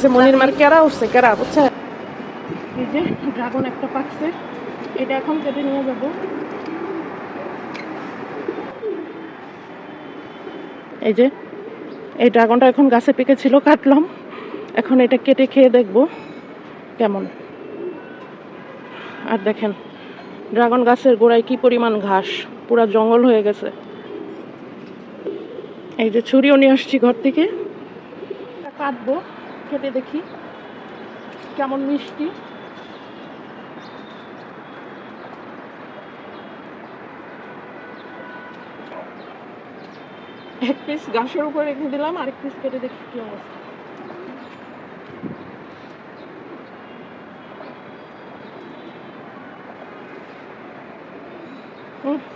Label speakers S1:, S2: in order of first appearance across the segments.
S1: যে মনির মার কেরা উঠছে কেরা বুঝছে? এই যে ড্রাগন একটা পাকছে এটা এখন কেটে নিয়ে যাব। এই যে, এই ড্রাগনটা এখন গাছে পেকেছিল কাটলাম। এখন এটা কেটে খেয়ে দেখব কেমন। আর দেখেন ড্রাগন গাছের গোড়ায় কি পরিমাণ ঘাস, পুরা জঙ্গল হয়ে গেছে। এই যে ছুরিও নিয়ে আসছি ঘর থেকে। কাটবো। কেটে দেখি। কেমন মিষ্টি। এক পিস ঘাসের উপর রেখে দিলাম, আরেক পিস কেটে দেখি কি অবস্থা।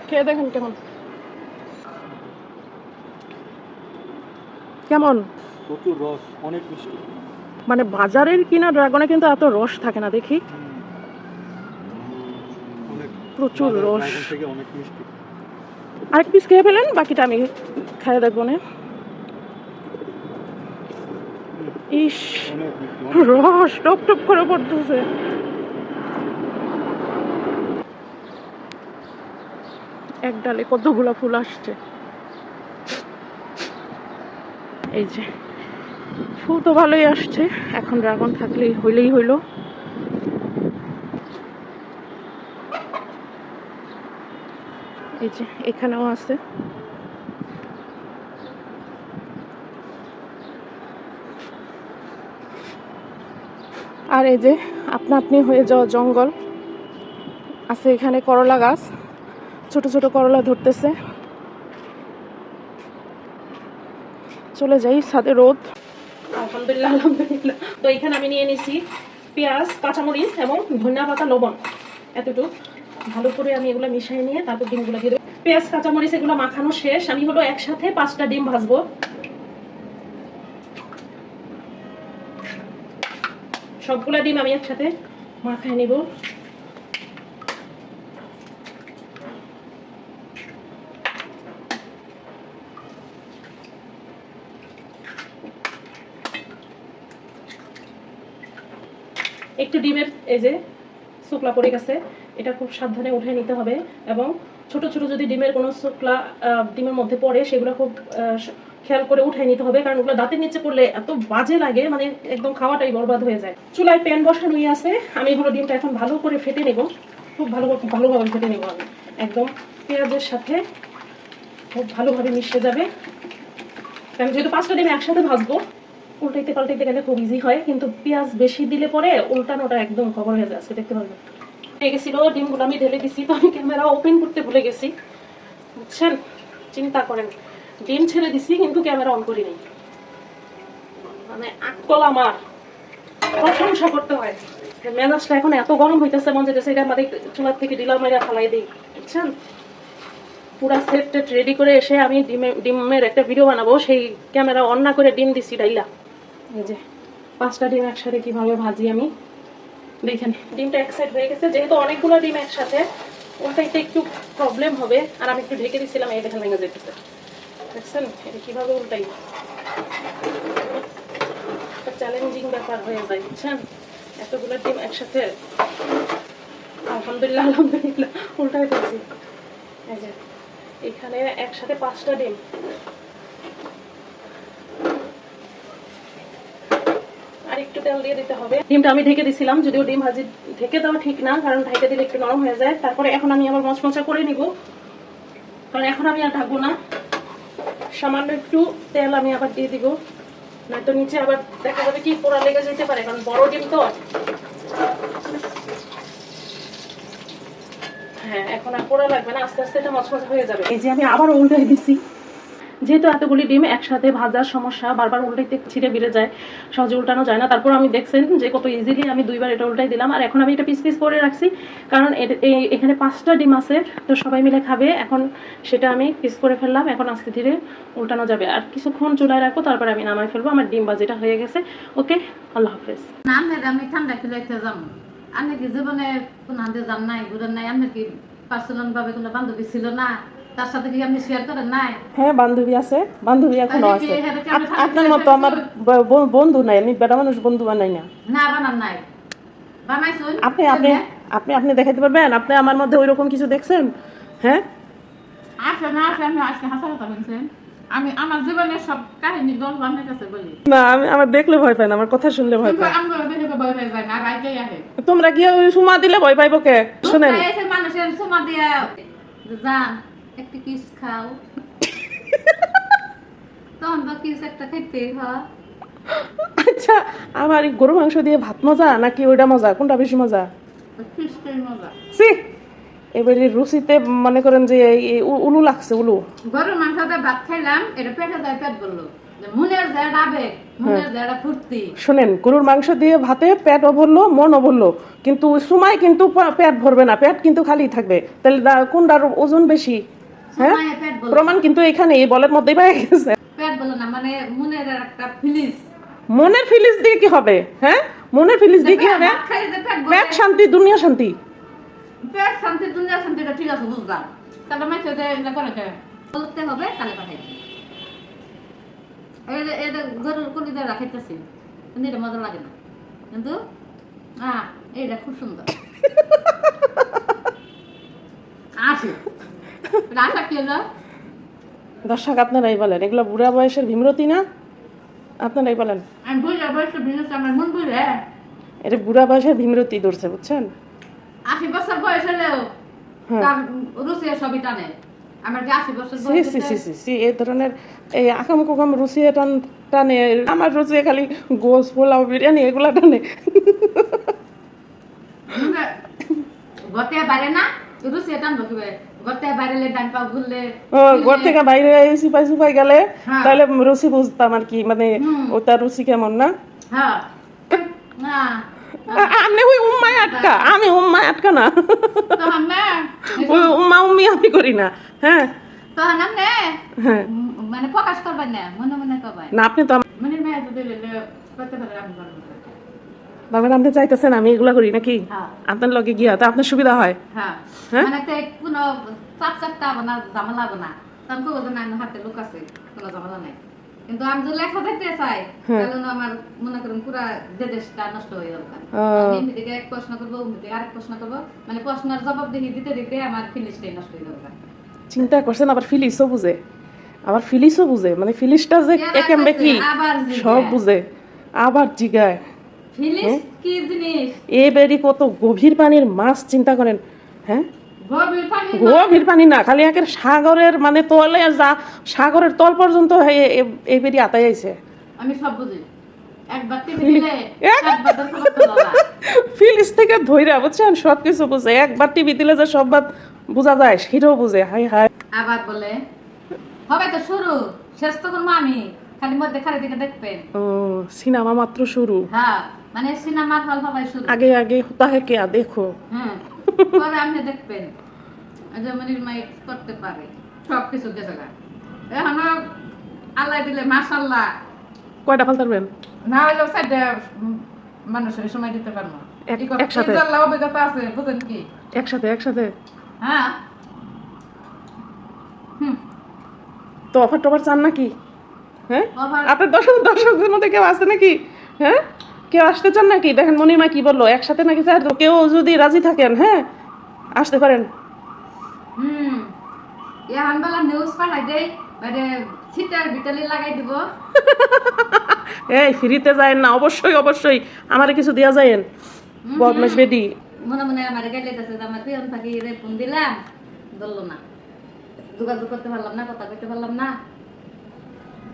S1: খেয়ে দেখেন কেমন। কেমন?
S2: প্রচুর রস, অনেক মিষ্টি।
S1: মানে বাজারের কিনা ড্রাগনে কিন্তু এত রস থাকে না দেখি। প্রচুর রস। আরেক পিস খেয়ে ফেলেন বাকিটা আমি খাইয়ে দেখব না। ইস রস টপ টপ করে পড়তেছে। এক ডালে কতগুলো ফুল আসছে। এই যে। ফুল তো ভালোই আসছে। এখন ড্রাগন থাকলেই হইলেই হইল। এই যে, এখানেও আছে। আর এই যে আপনা আপনি হয়ে যাওয়া জঙ্গল। আছে এখানে করলা গাছ। ছোট ছোট করলা ধরতেছে। চলে যাই সাথে রোদ। আলহামদুলিল্লাহ আলহামদুলিল্লাহ। তো এখানে আমি নিয়ে নিছি পেঁয়াজ, কাঁচামরিচ এবং ধনিয়া পাতা, লবণ। এতটুকু। ভালো করে আমি এগুলো মিশিয়ে নিয়ে তারপর ডিমগুলো দিয়ে দেবো। পেঁয়াজ, কাঁচামরিচ এগুলো মাখানো শেষ। আমি হলো একসাথে পাঁচটা ডিম ভাজবো। সবগুলা ডিম আমি একসাথে মাখায় নিব। একটু ডিমের এই যে শুকলা পড়ে গেছে, এটা খুব সাবধানে উঠে নিতে হবে এবং ছোট ছোট যদি ডিমের কোনো শুকলা ডিমের মধ্যে পড়ে, সেগুলো খুব খেয়াল করে উঠে নিতে হবে, কারণ ওগুলো দাঁতের নিচে পড়লে এত বাজে লাগে মানে একদম খাওয়াটাই বরবাদ হয়ে যায়। চুলায় প্যান বসানোই আছে, আমি হলো ডিমটা এখন ভালো করে ফেটে নেব, খুব ভালো ভালোভাবে ফেটে নেব আমি। একদম পেঁয়াজের সাথে খুব ভালোভাবে মিশে যাবে। আমি যেহেতু পাঁচটা ডিম একসাথে ভাজবো উল্টাইতে পাল্টাইতে গেলে খুব ইজি হয়, কিন্তু পেঁয়াজ বেশি দিলে পরে উল্টানোটা একদম খবর হয়ে যাচ্ছে দেখতে পারবেন হয়ে গেছিল, ডিমগুলো আমি ঢেলে দিছি, তো আমি ক্যামেরা ওপেন করতে ভুলে গেছি। বুঝছেন? চিন্তা করেন, ডিম ছেড়ে দিছি, কিন্তু ক্যামেরা অন করিনি। মানে আকল আমার। প্রশংসা করতে হয়। মেজাজটা এখন এত গরম হইতেছে, মন যেতেছে এটা আমাদের চুলার থেকে ডিলার মাইরা ফালাই দিই। বুঝছেন? পুরা সেট রেডি করে এসে আমি ডিমে ডিমের একটা ভিডিও বানাবো, সেই ক্যামেরা অন না করে ডিম দিছি, ডাইলা। এই যে, পাঁচটা ডিম একসাথে কীভাবে ভাজি আমি? দেখেন, ডিমটা এক সাইড হয়ে গেছে, যেহেতু অনেকগুলো ডিম একসাথে ওটাইতে একটু প্রবলেম হবে। আর আমি একটু ঢেকে দিছিলাম, এই দেখেন ভেঙে যেতেছে। দেখছেন? এটা কীভাবে উল্টাই? চ্যালেঞ্জিং ব্যাপার হয়ে যায়, বুঝছেন? এতগুলো ডিম একসাথে, আলহামদুলিল্লাহ আলহামদুলিল্লাহ, উল্টাই ফেলছি। এই যে, এখানে একসাথে পাঁচটা ডিম। একটু তেল দিয়ে দিতে হবে। ডিমটা আমি ঢেকে দিছিলাম, যদিও ডিম ভাজি ঢেকে দেওয়া ঠিক না, কারণ ঢেকে দিলে একটু নরম হয়ে যায়। তারপরে এখন আমি আবার মচমচা করে নিব। কারণ এখন আমি আর ঢাকবো না। সামান্য একটু তেল আমি আবার দিয়ে দিব। নয়তো নিচে আবার দেখা যাবে কি পোড়া লেগে যেতে পারে, কারণ বড় ডিম তো। হ্যাঁ এখন আর পোড়া লাগবে না, আস্তে আস্তে এটা মচমচে হয়ে যাবে। এই যে আমি আবার উল্টাই দিছি। যেহেতু এতগুলি ডিম একসাথে ভাজার সমস্যা, বারবার উল্টাইতে ছিঁড়ে বেড়ে যায়, সহজে উল্টানো যায় না। তারপর আমি দেখছেন যে কত ইজিলি আমি দুইবার এটা উল্টাই দিলাম। আর এখন আমি এটা পিস পিস করে রাখছি, কারণ এখানে পাঁচটা ডিম আছে, তো সবাই মিলে খাবে। এখন সেটা আমি পিস করে ফেললাম, এখন আস্তে ধীরে উল্টানো যাবে। আর কিছুক্ষণ চুলায় রাখব, তারপর আমি নামাই ফেলব। আমার ডিম বাজিটা হয়ে গেছে। ওকে, আল্লাহ হাফেজ।
S3: না আমি আমি আমি কি জীবনে কোন হাতে যাম নাই, ঘুরেন নাই? আপনার কি পার্সোনাল ভাবে কোনো বান্ধবী ছিল না? তার সাথে কি আপনি শেয়ার করেন? নাই।
S1: হ্যাঁ বান্ধবী আছে। বান্ধবী
S3: এখনও
S1: আছে।
S3: কি কি আমি
S1: আপনার মতো আমার বন্ধু নাই। আমি বেটা মানুষ বন্ধু বানাই না।
S3: না বানান নাই। বানাইছুন?
S1: আপনি আপনি আপনি আপনি দেখাতে পারবেন? আপনি আমার মধ্যে ওই রকম কিছু দেখছেন? হ্যাঁ?
S3: আসে না আমি আজকে কথা বলছেন। আমি আমার জীবনের সব কাহিনী আপনার কাছে বলি।
S1: না আমি আমার দেখলে ভয় পাই না আমার কথা শুনলে ভয় পাই
S3: আমরা দেখে তো ভয় পাই না আহে।
S1: তোমরা গিয়ে ওই সুমা দিলে ভয় পাইবো কে? শোনেন।
S3: মানুষের সুমা দিয়া। যান। একটু কিস খাও। তখন তো কিস একটা খাইতে হয়
S1: আচ্ছা আমার গরু মাংস দিয়ে ভাত মজা নাকি ওইটা মজা? কোনটা বেশি মজা? সি এবারে রুচিতে মনে করেন যে উলু লাগছে উলু।
S3: গরুর মাংস দিয়ে ভাত খাইলাম এটা পেটে যায় পেট বলল। মনের যে আবেগ মনের যে একটা ফুর্তি।
S1: শোনেন গরুর মাংস দিয়ে ভাতে পেটও ভরলো মনও ভরলো। কিন্তু সময় কিন্তু পেট ভরবে না পেট কিন্তু খালি থাকবে। তাহলে কোনটার ওজন বেশি? হ্যাঁ? প্রমাণ কিন্তু এখানে এই বলের মধ্যেই পাই গেছে।
S3: পেট না মানে মনের একটা ফিলিস।
S1: মনের ফিলিস দিয়ে কি হবে হ্যাঁ? মনের ফিলিস দিয়ে কি হবে?
S3: পেট
S1: শান্তি দুনিয়া শান্তি।
S3: পেট শান্তি দুনিয়া শান্তিটা ঠিক আছে বুঝলাম। তাহলে এটা করে কে বলতে হবে তাহলে পাঠাইতে এটা এটা গরুর কলিজা রাখাইতেছি কিন্তু এটা মজা লাগে না। কিন্তু হ্যাঁ এইটা খুব সুন্দর। আসে।
S1: দর্শক আপনারাই বলেন এগুলো বুড়া বয়সের ভীমরতি না? আপনারাই বলেন। এটা বুড়া বয়সের ভীমরতি ধরছে বুঝছেন?
S3: আশি বছর বয়স হলেও
S1: হ্যাঁ।
S3: তার সবই টানে।
S1: এই ধরনের এই আকাম কুকাম টান টানে। আমার খালি গোস পোলাও বিরিয়ানি এগুলা টানে।
S3: গতে না কীভাবে গতে বাইরে ডান পা ঘুরলে
S1: ও, ঘর থেকে বাইরে সিপাই সুপাই গেলে
S3: হ্যাঁ।
S1: তাহলে রুচি বুঝতাম আর কি মানে ওটা রুচি কেমন না?
S3: হ্যাঁ। না।
S1: আ- আপনি ওই উম্মায় আটকা আমি উম্মায় আটকা না। ওই উম্মা উম্মি আমি করি না হ্যাঁ। হ্যাঁ।
S3: মানে প্রকাশ করবেন না মনে মনে করবেন।
S1: না আপনি তো
S3: মনে মেয়ে যদি করতে পারে
S1: বাবা আপনি চাইতেছেন আমি এগুলা করি নাকি?
S3: হ্যাঁ।
S1: আপনার লগে গিয়া তা আপনার সুবিধা হয়?
S3: হ্যাঁ।
S1: হ্যাঁ?
S3: মানে তে কোনো চাপ চাপটা না ঝামেলা হবে না। তখন কবো যে না হাতে লোক আছে কোনো ঝামেলা নাই। কিন্তু আমি যদি লেখা যাইতে চাই
S1: হ্যাঁ।
S3: আমার মনে করুন পুরা দেশটা নষ্ট হয়ে যাবে।
S1: ও।
S3: দিকে এক প্রশ্ন করব অমনি দিকে আরেক প্রশ্ন করব। মানে প্রশ্নের জবাব দেখি দিতে দিতে আমার নষ্ট হয়ে
S1: চিন্তা করছেন আবার ফিলিসও বুঝে। আবার ফিলিসও বুঝে। মানে ফিলিসটা যে কি? সব বুঝে। আবার জিগায়। এ বেরি কত গভীর পানির মাছ চিন্তা করেন হ্যাঁ?
S3: গভীর পানি
S1: না খালি একের সাগরের মানে তলে যা সাগরের তল পর্যন্ত এ- বেরি আতাই আইছে।
S3: আমি সব বুঝি।
S1: ফিলিস থেকে ধইরা বুঝছেন? সব কিছু বুঝে। একবার টিভি দিলে যে সব বাদ বোঝা যায় সেটাও বুঝে। হাই হাই
S3: আবার বলে হবে তো শুরু শেষ তো করব আমি। খালি মধ্যে খালি দিকে দেখবেন।
S1: ও সিনেমা মাত্র শুরু।
S3: হ্যাঁ। মানে সিনেমার হল শুরু।
S1: আগে আগে হতা হে কে দেখো?
S3: হ্যাঁ পরে আপনি দেখবেন। করতে পারে। সব কিছু গেছে গা। এখন আল্লাহ দিলে মাশাল্লাহ
S1: কয়টা ফালতারবেন
S3: না হলেও সাইডে মানুষের সময় দিতে পারব।
S1: একসাথে?
S3: অভিজ্ঞতা আছে বুঝেন কি?
S1: একসাথে একসাথে?
S3: হ্যাঁ।
S1: তো অফার টফার চান নাকি? হ্যাঁ? আপনার দর্শক দর্শকদের মধ্যে কেউ আছে নাকি? হ্যাঁ? কেউ আসতে চান নাকি? দেখেন মনিমা কি বলল একসাথে নাকি স্যার কেউ যদি রাজি থাকেন হ্যাঁ? আসতে পারেন।
S3: হুম। নিউজ পাঠাই দেই মানে ছিটার বিটালি লাগাই দিব।
S1: এই ফ্রিতে যায় না অবশ্যই অবশ্যই। আমারে কিছু দেওয়া যায়েন। বদমাস বেডি
S3: মনে মনে আমার গেলে কাছে আমার প্রিয়ম থাকি রে ফোন দিলাম ধরলো না। যোগাযোগ করতে পারলাম না কথা কইতে পারলাম না।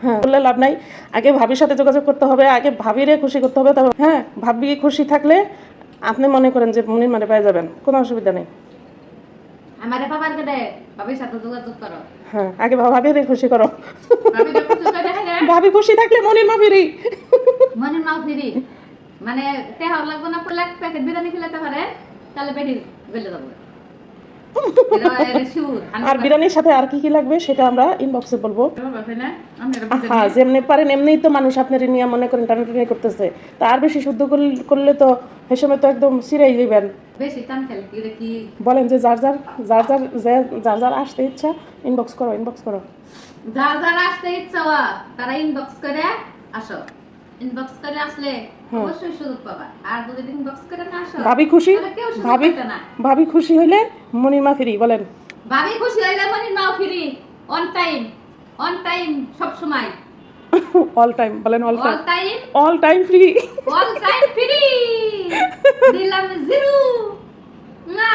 S1: হ্যাঁ বললে লাভ নাই। আগে ভাবির সাথে যোগাযোগ করতে হবে আগে ভাবিরে খুশি করতে হবে তবে হ্যাঁ ভাবি খুশি থাকলে আপনি মনে করেন যে মনির মানে পেয়ে যাবেন কোনো অসুবিধা নেই।
S3: আমারে বাবার কেটে বাবির সাথে যোগাযোগ করো।
S1: হ্যাঁ আগে ভাবিরে খুশি করো।
S3: ভাবি খুশি হ্যাঁ
S1: খুশি থাকলে মনির মা ফিরি।
S3: মনের মাও ফিরি। মানে তেহাও লাগবো না প্যাকেট বিরিয়ানি খেলাতে পারে তাহলে পেটি যাব।
S1: আর বিরিয়ানির সাথে আর কি কি লাগবে সেটা আমরা ইনবক্সে বলব। হ্যাঁ যেমনি পারেন এমনিই তো মানুষ আপনার নিয়ে মনে করেন টানাটানি করতেছে। তা আর বেশি শুদ্ধ করলে তো সে সময় তো একদম সিরাই দিবেন
S3: টান
S1: বলেন যে যার যার যার যার যার যার আসতে ইচ্ছা ইনবক্স করো ইনবক্স করো।
S3: যার যার আসতে ইচ্ছা তারা ইনবক্স করে আসো। ইনবক্স করে আসলে অবশ্যই সুযোগ পাবা। আর যদি ইনবক্স করে না আসো
S1: ভাবি খুশি? ভাবি ভাবি খুশি হইলে মনিমা ফিরি বলেন।
S3: ভাবি খুশি হইলে মানে নাও free. On time on time সব সময়।
S1: অল টাইম বলেন all time all time free
S3: all time free দিলাম জিরো। না।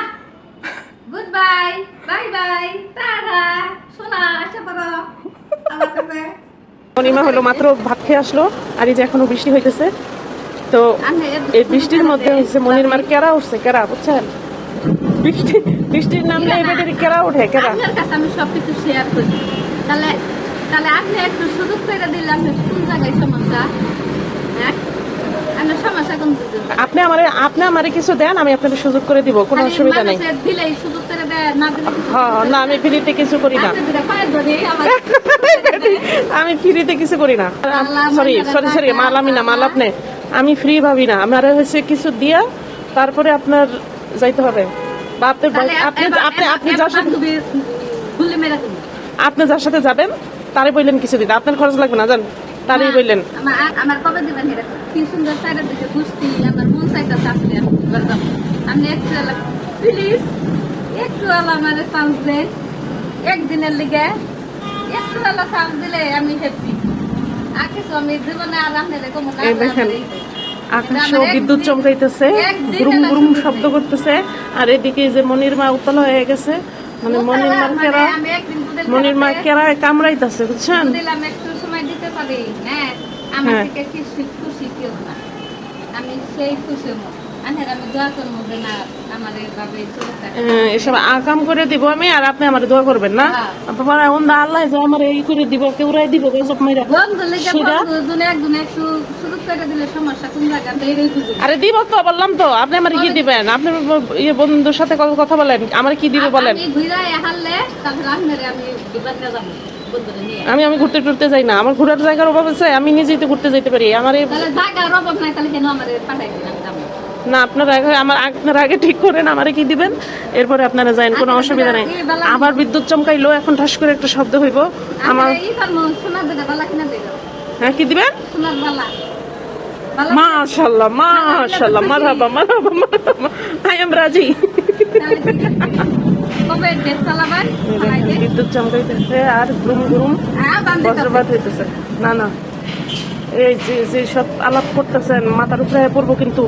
S3: গুড বাই বাই বাই টাটা সোনা আশা করো। আমার কাছে
S1: মনিমা হলো মাত্র ভাত খেয়ে আসলো আর এই যে এখনও বৃষ্টি হইতেছে। তো এই বৃষ্টির মধ্যে হচ্ছে মনির মার কেরা উঠছে কেরা বুঝছেন? বৃষ্টি বৃষ্টির নামলে এবারে কেরা ওঠে কেরা?
S3: আপনার কাছে আমি সবকিছু শেয়ার করি। তাহলে তাহলে আপনি একটু সুযোগ করে দিলে কোন জায়গায় সমস্যা? হ্যাঁ?
S1: আপনি আমারে আপনি আমারে কিছু দেন আমি আপনাকে সুযোগ করে দিব কোনো অসুবিধা নেই।
S3: দিলেই সুযোগ করে না কিছু
S1: হ্যাঁ না আমি ফ্রিতে কিছু করি না।
S3: আমার
S1: আমি ফ্রিতে কিছু করি না। সরি সরি সরি মাল আমি না মাল। আপনি আমি ফ্রি ভাবি না। আমার হচ্ছে কিছু দিয়া তারপরে আপনার যাইতে হবে। বা আপনি আপনি আপনি আপনি যার সাথে। আপনি যার যাবেন তারে বললেন কিছু দিতে। আপনার খরচ লাগবে না জান তারই বললেন।
S3: আমার কবে দিবেন কি সুন্দর সাইডের দিকে গুষ্টি আমার মন এবার আপনি প্লিজ। একটু আলো আমার চান্স দেন একদিনের লিগে একটু আলো চান্স দিলে আমি হ্যাপি আর কিছু আমি জীবনে আর আপনাদের কোনো না
S1: এই দেখেন,
S3: জানাই।
S1: আকাশে বিদ্যুৎ চমকাইতেছে গুরুম গুরুম শব্দ করতেছে আর এদিকে যে মনির মা উতলা হয়ে গেছে মানে মনির
S3: মানে
S1: কেরা
S3: আমি একদিন দুদিন
S1: মনির মা কেরায় কামড়াইতেছে বুঝছেন?
S3: একটু সময় দিতে পারি। হ্যাঁ আমার
S1: হ্যাঁ।
S3: থেকে খুশি খুশি কেউ না। আমি সেই খুশি মো
S1: এসব আকাম করে দিব আমি আর আপনি আমার দোয়া করবেন না?
S3: হ্যাঁ।
S1: আপনার আল্লাহ যে আমার এই করে দিব কেউরাই দিব মাইরা আরে দিব তো বললাম তো আপনি আমার কি দিবেন? আপনি ইয়ে বন্ধুর সাথে কথা- বলেন আমার কি দিবে বলেন?
S3: আমি আমি
S1: ঘুরতে টুরতে যাই না আমার ঘোরার জায়গার অভাব আছে আমি নিজেই তো ঘুরতে যাইতে পারি আমার
S3: জায়গার অভাব নাই তাহলে কেন আমার পাঠাই
S1: না আপনার আগে আমার আপনার আগে ঠিক করেন আমারে কি দিবেন? এরপরে আপনারা যাইন কোনো অসুবিধা নেই। আবার বিদ্যুৎ চমকাইলো এখন ঠাস করে একটা শব্দ হইব। আমার হ্যাঁ কি দিবেন? মাশাআল্লাহ মাশাআল্লাহ মারহাবা মারহাবা মারহাবা। আই এম রাজি। বিদ্যুৎ চমকাইতেছে আর গুরুম গুরুম
S3: হ্যাঁ
S1: বজ্রপাত হইতেছে। না না। এই যে যে সব আলাপ করতেছেন মাথার উপরে পড়ব কিন্তু।